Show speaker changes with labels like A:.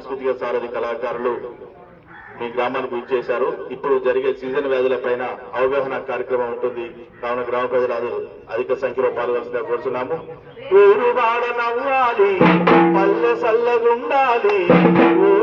A: సాంస్కృతిక సారథి కళాకారులు మీ గ్రామానికి ఇచ్చేశారు ఇప్పుడు జరిగే సీజన్ వ్యాధుల పైన అవగాహన కార్యక్రమం ఉంటుంది. కావున గ్రామ ప్రజలు అధిక సంఖ్యలో పాల్గొనాల్సిందిగా కోరుతున్నాము ఊరు వాడ నవ్వాలి పల్లె సల్లగుండాలి ఊరు వాడ నవ్వాలి పల్లె సల్లగుండాలి